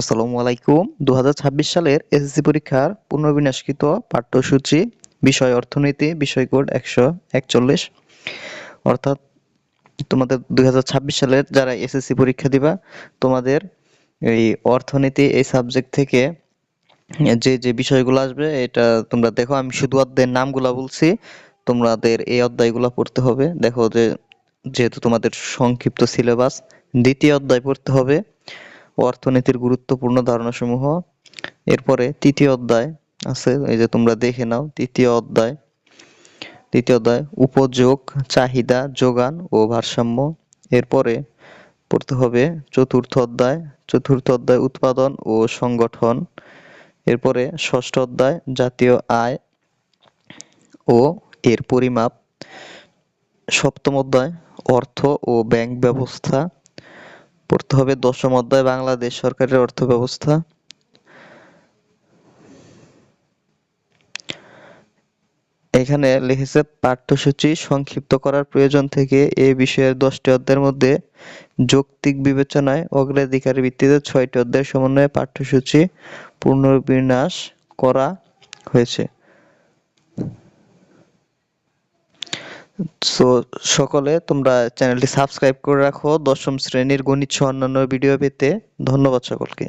আসসালামু আলাইকুম। দু হাজার ছাব্বিশ সালের এসএসসি পরীক্ষার পুনর্বিন্যাসকৃত পাঠ্যসূচি, বিষয় অর্থনীতি বিষয় কোড একশো একচল্লিশ। অর্থাৎ তোমাদের দু হাজার ছাব্বিশ সালের যারা এসএসসি পরীক্ষা দিবা, তোমাদের এই অর্থনীতি এই সাবজেক্ট থেকে যে যে বিষয়গুলো আসবে, এটা তোমরা দেখো। আমি শুধু অধ্যায়ের নামগুলা বলছি, তোমাদের এই অধ্যায়গুলো পড়তে হবে। দেখো যে, যেহেতু তোমাদের সংক্ষিপ্ত সিলেবাস দ্বিতীয় অধ্যায় পড়তে হবে। অর্থনীতির গুরুত্বপূর্ণ ধারণাসমূহ। এরপরে তৃতীয় অধ্যায় আছে, এই যে তোমরা দেখে নাও, তৃতীয় অধ্যায়। তৃতীয় অধ্যায়, উপযোগ, চাহিদা, যোগান ও ভারসাম্য। এরপরে পড়তে হবে চতুর্থ অধ্যায় চতুর্থ অধ্যায় উৎপাদন ও সংগঠন। এরপরে ষষ্ঠ অধ্যায়, জাতীয় আয় ও এর পরিমাপ। সপ্তম অধ্যায়, অর্থ ও ব্যাংক ব্যবস্থা। পড়তে হবে দশম অধ্যায়, বাংলাদেশ সরকারের অর্থ ব্যবস্থা এখানে লিখেছে পাঠ্যসূচি সংক্ষিপ্ত করার প্রয়োজন থেকে এই বিষয়ের দশটি অধ্যায়ের মধ্যে যৌক্তিক বিবেচনায় অগ্রাধিকারের ভিত্তিতে ছয়টি অধ্যায়ের সমন্বয়ে পাঠ্যসূচি পুনর্বিন্যাস করা হয়েছে। সো সকলে তোমরা চ্যানেলটি সাবস্ক্রাইব করে রাখো দশম শ্রেণির গণিত সহ অন্যান্য ভিডিও পেতে। ধন্যবাদ সকলকে।